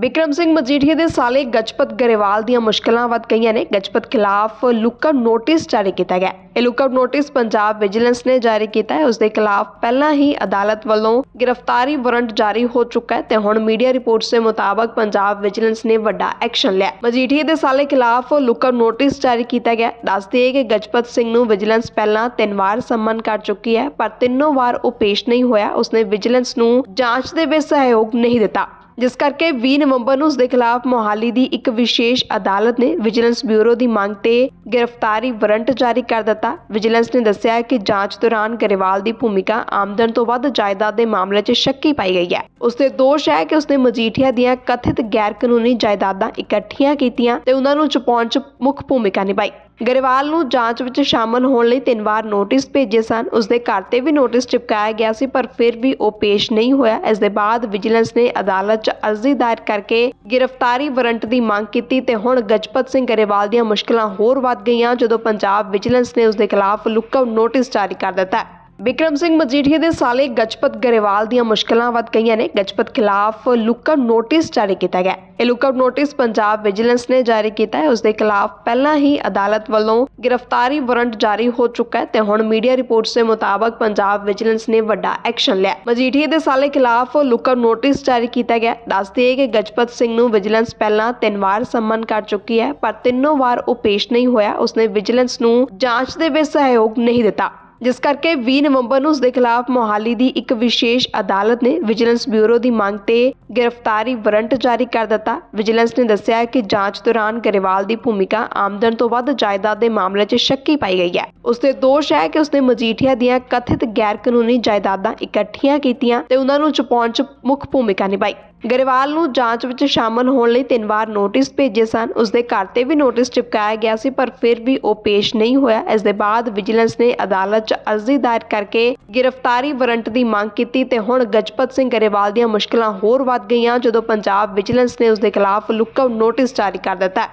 ਵਿਕਰਮ ਸਿੰਘ ਮਜੀਠੀਆ ਦੇ ਸਾਲੇ ਗਜਪਤ ਗਰੇਵਾਲ ਦੀਆਂ ਮੁਸ਼ਕਲਾਂ ਵੱਧ ਗਈਆਂ ਨੇ। ਗਜਪਤ ਖਿਲਾਫ ਲੁੱਕਆਊਟ ਨੋਟਿਸ ਜਾਰੀ ਕੀਤਾ ਗਿਆ। ਇਹ ਲੁੱਕਆਊਟ ਨੋਟਿਸ ਪੰਜਾਬ ਵਿਜੀਲੈਂਸ ਨੇ ਜਾਰੀ ਕੀਤਾ ਹੈ। ਉਸ ਦੇ ਖਿਲਾਫ ਪਹਿਲਾਂ ਹੀ ਅਦਾਲਤ ਵੱਲੋਂ ਗ੍ਰਿਫਤਾਰੀ ਵਾਰੰਟ ਜਾਰੀ ਹੋ ਚੁੱਕਾ ਹੈ ਤੇ ਹੁਣ ਮੀਡੀਆ ਰਿਪੋਰਟਸ ਦੇ ਮੁਤਾਬਕ ਪੰਜਾਬ ਵਿਜੀਲੈਂਸ ਨੇ ਵੱਡਾ ਐਕਸ਼ਨ ਲਿਆ। ਮਜੀਠੀਆ ਦੇ ਸਾਲੇ ਖਿਲਾਫ ਲੁੱਕਆਊਟ ਨੋਟਿਸ ਜਾਰੀ ਕੀਤਾ ਗਿਆ। ਦੱਸ ਦਈਏ ਕਿ ਗਜਪਤ ਸਿੰਘ ਨੂੰ ਵਿਜੀਲੈਂਸ ਪਹਿਲਾਂ ਤਿੰਨ ਵਾਰ ਸੰਮਨ ਕਰ ਚੁੱਕੀ ਹੈ, ਪਰ ਤਿੰਨੋਂ ਵਾਰ ਉਹ ਪੇਸ਼ ਨਹੀਂ ਹੋਇਆ। ਉਸਨੇ ਵਿਜੀਲੈਂਸ ਨੂੰ ਜਾਂਚ ਦੇ ਵਿੱਚ ਸਹਿਯੋਗ ਨਹੀਂ ਦਿੱਤਾ। ਜਿਸ ਕਰਕੇ 20 ਨਵੰਬਰ ਨੂੰ ਉਸ ਦੇ ਖਿਲਾਫ ਮੋਹਾਲੀ ਦੀ ਇੱਕ ਵਿਸ਼ੇਸ਼ ਅਦਾਲਤ ਨੇ ਵਿਜੀਲੈਂਸ ਬਿਊਰੋ ਦੀ ਮੰਗ ਤੇ ਗ੍ਰਿਫਤਾਰੀ ਵਾਰੰਟ ਜਾਰੀ ਕਰ ਦਿੱਤਾ। ਵਿਜੀਲੈਂਸ ਨੇ ਦੱਸਿਆ ਕਿ ਜਾਂਚ ਦੌਰਾਨ ਗਰੇਵਾਲ ਦੀ ਭੂਮਿਕਾ ਆਮਦਨ ਤੋਂ ਵੱਧ ਜਾਇਦਾਦ ਦੇ ਮਾਮਲੇ 'ਚ ਸ਼ੱਕੀ ਪਾਈ ਗਈ ਹੈ। ਉਸ ਤੇ ਦੋਸ਼ ਹੈ ਕਿ ਉਸਨੇ ਮਜੀਠੀਆ ਦੀਆਂ ਕਥਿਤ ਗੈਰ ਕਾਨੂੰਨੀ ਜਾਇਦਾਦਾਂ ਇਕੱਠੀਆਂ ਕੀਤੀਆਂ ਤੇ ਉਹਨਾਂ ਨੂੰ ਚੁਪਾਉਣ 'ਚ ਮੁੱਖ ਭੂਮਿਕਾ ਨਿਭਾਈ। ਗਰੇਵਾਲ ਨੂੰ ਜਾਂਚ ਵਿੱਚ ਸ਼ਾਮਲ ਹੋਣ ਲਈ ਤਿੰਨ ਵਾਰ ਨੋਟਿਸ ਭੇਜੇ ਸਨ। ਉਸ ਦੇ ਘਰ ਤੇ ਵੀ ਨੋਟਿਸ ਚਿਪਕਾਇਆ ਗਿਆ ਸੀ, ਪਰ ਫਿਰ ਵੀ ਉਹ ਪੇਸ਼ ਨਹੀਂ ਹੋਇਆ। ਇਸ ਦੇ ਬਾਅਦ ਵਿਜੀਲੈਂਸ ਨੇ ਅਦਾਲਤ 'ਚ ਅਰਜ਼ੀ ਦਾਇਰ ਕਰਕੇ ਗ੍ਰਿਫਤਾਰੀ ਵਾਰੰਟ ਦੀ ਮੰਗ ਕੀਤੀ ਤੇ ਹੁਣ ਗਜਪਤ ਸਿੰਘ ਗਰੇਵਾਲ ਦੀਆਂ ਮੁਸ਼ਕਲਾਂ ਹੋਰ ਵੱਧ ਗਈਆਂ, ਜਦੋਂ ਪੰਜਾਬ ਵਿਜੀਲੈਂਸ ਨੇ ਉਸ ਦੇ ਖਿਲਾਫ ਲੁੱਕਆਊਟ ਨੋਟਿਸ ਜਾਰੀ ਕਰ ਦਿੱਤਾ। ਵਿਕਰਮ ਸਿੰਘ ਮਜੀਠੀਆ ਦੇ ਸਾਲੇ ਗਜਪਤ ਗਰੇਵਾਲ ਦੀਆਂ ਮੁਸ਼ਕਲਾਂ ਵੱਧ ਗਈਆਂ ਨੇ। ਗਜਪਤ ਖਿਲਾਫ ਲੁੱਕਆਊਟ ਨੋਟਿਸ ਜਾਰੀ ਕੀਤਾ ਗਿਆ। ਹੈ। ਇਹ ਲੁੱਕਆਊਟ ਨੋਟਿਸ ਪੰਜਾਬ ਵਿਜੀਲੈਂਸ ਨੇ ਜਾਰੀ ਕੀਤਾ ਹੈ। ਉਸ ਦੇ ਖਿਲਾਫ ਪਹਿਲਾਂ ਹੀ ਅਦਾਲਤ ਵੱਲੋਂ ਗ੍ਰਿਫਤਾਰੀ ਵਾਰੰਟ ਜਾਰੀ ਹੋ ਚੁੱਕਾ ਹੈ ਤੇ ਹੁਣ ਮੀਡੀਆ ਰਿਪੋਰਟਸ ਦੇ ਮੁਤਾਬਕ ਪੰਜਾਬ ਵਿਜੀਲੈਂਸ ਨੇ ਵੱਡਾ ਐਕਸ਼ਨ ਲਿਆ ਮਜੀਠੀਆ ਦੇ ਸਾਲੇ ਖਿਲਾਫ ਲੁੱਕਆਊਟ ਨੋਟਿਸ ਜਾਰੀ ਕੀਤਾ ਗਿਆ। ਹੈ। ਕਿ ਗਜਪਤ ਸਿੰਘ ਨੂੰ ਵਿਜੀਲੈਂਸ ਪਹਿਲਾਂ ਤਿੰਨ ਵਾਰ ਸੰਮਨ ਕਰ ਚੁੱਕੀ ਹੈ, ਪਰ ਤਿੰਨੋਂ ਵਾਰ ਉਹ ਪੇਸ਼ ਨਹੀਂ ਹੋਇਆ। ਉਸਨੇ ਵਿਜੀਲੈਂਸ ਨੂੰ ਜਾਂਚ ਦੇ ਵਿੱਚ ਸਹਿਯੋਗ ਨਹੀਂ ਦਿੱਤਾ। ਜਿਸ ਕਰਕੇ 20 ਨਵੰਬਰ ਨੂੰ ਉਸ ਦੇ ਖਿਲਾਫ ਮੋਹਾਲੀ ਦੀ ਇੱਕ ਵਿਸ਼ੇਸ਼ ਅਦਾਲਤ ਨੇ ਵਿਜੀਲੈਂਸ ਬਿਊਰੋ ਦੀ ਮੰਗ ਤੇ ਗ੍ਰਿਫਤਾਰੀ ਵਾਰੰਟ ਜਾਰੀ ਕਰ ਦਿੱਤਾ। ਵਿਜੀਲੈਂਸ ਨੇ ਦੱਸਿਆ ਕਿ ਜਾਂਚ ਦੌਰਾਨ ਗਰੇਵਾਲ ਦੀ ਭੂਮਿਕਾ ਆਮਦਨ ਤੋਂ ਵੱਧ ਜਾਇਦਾਦ ਦੇ ਮਾਮਲੇ 'ਚ ਸ਼ੱਕੀ ਪਾਈ ਗਈ ਹੈ। ਉਸ ਤੇ ਦੋਸ਼ ਹੈ ਕਿ ਉਸਨੇ ਮਜੀਠੀਆ ਦੀਆਂ ਕਥਿਤ ਗੈਰ ਕਾਨੂੰਨੀ ਜਾਇਦਾਦਾਂ ਇਕੱਠੀਆਂ ਕੀਤੀਆਂ ਤੇ ਉਹਨਾਂ ਨੂੰ ਛੁਪਾਉਣ 'ਚ ਮੁੱਖ ਭੂਮਿਕਾ ਨਿਭਾਈ। ਗਰੇਵਾਲ ਨੂੰ ਜਾਂਚ ਵਿੱਚ ਸ਼ਾਮਲ ਹੋਣ ਲਈ ਤਿੰਨ ਵਾਰ ਨੋਟਿਸ ਭੇਜੇ ਸਨ। ਉਸ ਦੇ ਘਰ ਤੇ ਵੀ ਨੋਟਿਸ ਚਿਪਕਾਇਆ ਗਿਆ ਸੀ, ਪਰ ਫਿਰ ਵੀ ਉਹ ਪੇਸ਼ ਨਹੀਂ ਹੋਇਆ। ਇਸ ਦੇ ਬਾਅਦ ਵਿਜੀਲੈਂਸ ਨੇ ਅਦਾਲਤ 'ਚ ਅਰਜ਼ੀ ਦਾਇਰ ਕਰਕੇ ਗ੍ਰਿਫਤਾਰੀ ਵਾਰੰਟ ਦੀ ਮੰਗ ਕੀਤੀ ਤੇ ਹੁਣ ਗਜਪਤ ਸਿੰਘ ਗਰੇਵਾਲ ਦੀਆਂ ਮੁਸ਼ਕਲਾਂ ਹੋਰ ਵੱਧ ਗਈਆਂ, ਜਦੋਂ ਪੰਜਾਬ ਵਿਜੀਲੈਂਸ ਨੇ ਉਸ ਦੇ ਖਿਲਾਫ ਲੁੱਕਆਊਟ ਨੋਟਿਸ ਜਾਰੀ ਕਰ ਦਿੱਤਾ